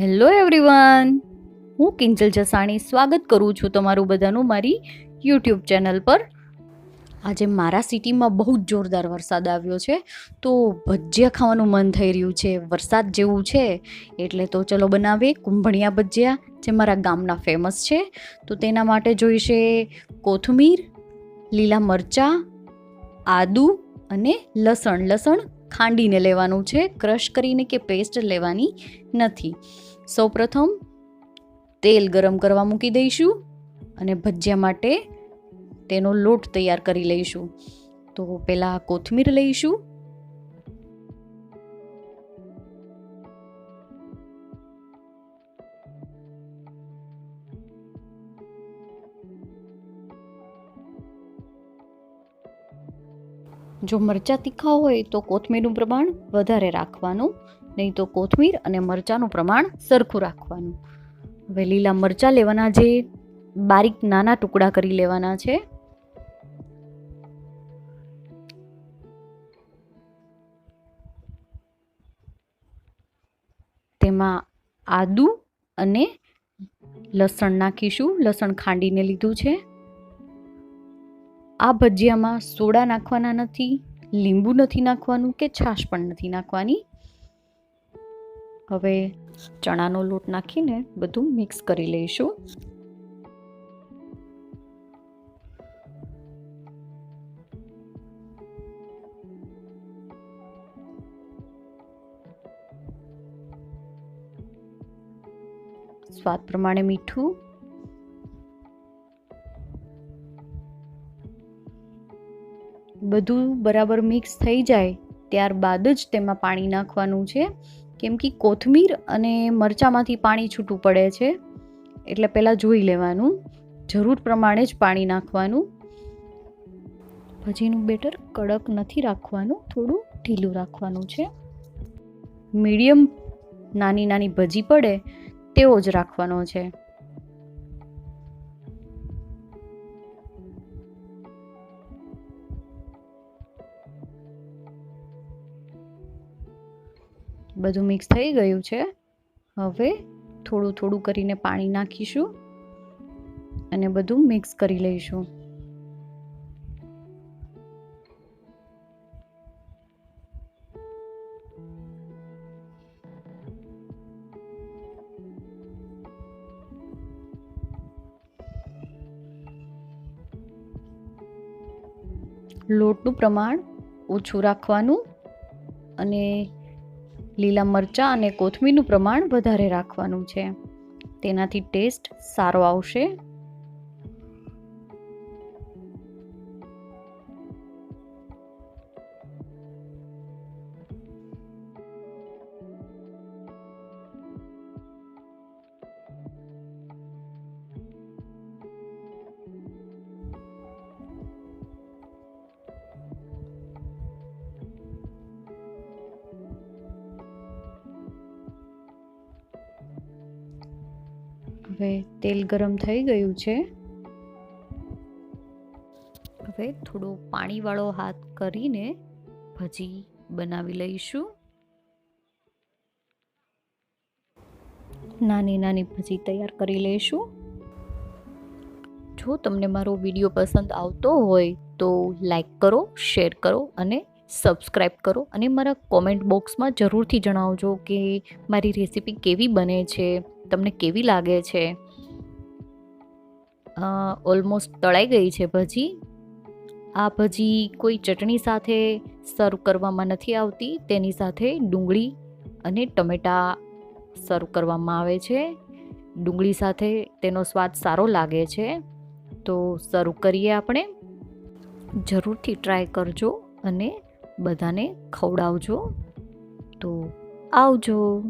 Hello everyone હું કિંજલ જસાણી સ્વાગત કરું છું તમારું બધાનું મારી યુટ્યુબ ચેનલ પર. આજે મારા સિટીમાં બહુ જ જોરદાર વરસાદ આવ્યો છે, તો ભજીયા ખાવાનું મન થઈ રહ્યું છે. વરસાદ જેવું છે, એટલે તો ચલો બનાવીએ કુંભણિયા ભજીયા, જે મારા ગામના ફેમસ છે. તો તેના માટે જોઈશે કોથમીર, લીલા મરચાં, આદુ અને લસણ. લસણ ખાંડીને લેવાનું છે, ક્રશ કરીને કે પેસ્ટ લેવાની નથી. સૌપ્રથમ તેલ ગરમ કરવા મૂકી દઈશું અને ભજીયા માટે તેનો લોટ તૈયાર કરી લઈશું. તો પહેલાં કોથમીર લઈશું. જો મરચાં તીખા હોય તો કોથમીરનું પ્રમાણ વધારે રાખવાનું, નહીં તો કોથમીર અને મરચાંનું પ્રમાણ સરખું રાખવાનું. હવે લીલા મરચાં લેવાના જે બારીક નાના ટુકડા કરી લેવાના છે. તેમાં આદુ અને લસણ નાખીશું, લસણ ખાંડીને લીધું છે. આ ભજીયામાં સોડા નાખવાના નથી, લીંબુ નથી નાખવાનું કે છાશ પણ નથી નાખવાની? હવે ચણાનો લોટ નાખીને બધું મિક્સ કરી લઈશું. સ્વાદ પ્રમાણે મીઠું બધું બરાબર મિક્સ થઈ જાય, ત્યારબાદ જ તેમાં પાણી નાખવાનું છે. કેમ કે કોથમીર અને મરચાંમાંથી પાણી છૂટું પડે છે, એટલે પહેલાં જોઈ લેવાનું. જરૂર પ્રમાણે જ પાણી નાખવાનું. ભજીનું બેટર કડક નથી રાખવાનું, થોડું ઢીલું રાખવાનું છે. મીડિયમ નાની નાની ભજી પડે, તેવો જ રાખવાનો છે. બધું મિક્સ થઈ ગયું છે. હવે થોડું થોડું કરીને પાણી નાખીશું અને બધું મિક્સ કરી લઈશું. લોટનું પ્રમાણ ઓછું રાખવાનું અને લીલા મરચાં અને કોથમીરનું પ્રમાણ વધારે રાખવાનું છે. તેનાથી ટેસ્ટ સારો આવશે. હવે તેલ ગરમ થઈ ગયું છે. હવે થોડો પાણીવાળો હાથ કરીને ભજી બનાવી લઈશું. નાની નાની ભજી તૈયાર કરી લઈશું. જો તમને મારો વીડિયો પસંદ આવતો હોય તો લાઈક કરો, શેર કરો અને સબસ્ક્રાઈબ કરો અને મારા કોમેન્ટ બોક્સમાં જરૂરથી જણાવજો કે મારી રેસીપી કેવી બને છે. તમને કેવી લાગે છે? ઓલમોસ્ટ તળાઈ ગઈ છે ભજી? આ ભજી કોઈ ચટણી સાથે સર્વ કરવામાં નથી આવતી. તેની સાથે ડુંગળી અને ટમેટા સર્વ કરવામાં આવે છે. ડુંગળી સાથે તેનો સ્વાદ સારો લાગે છે. તો સર્વ કરીએ આપણે. જરૂરથી ટ્રાય કરજો અને બધાને ખવડાવજો. તો આવજો.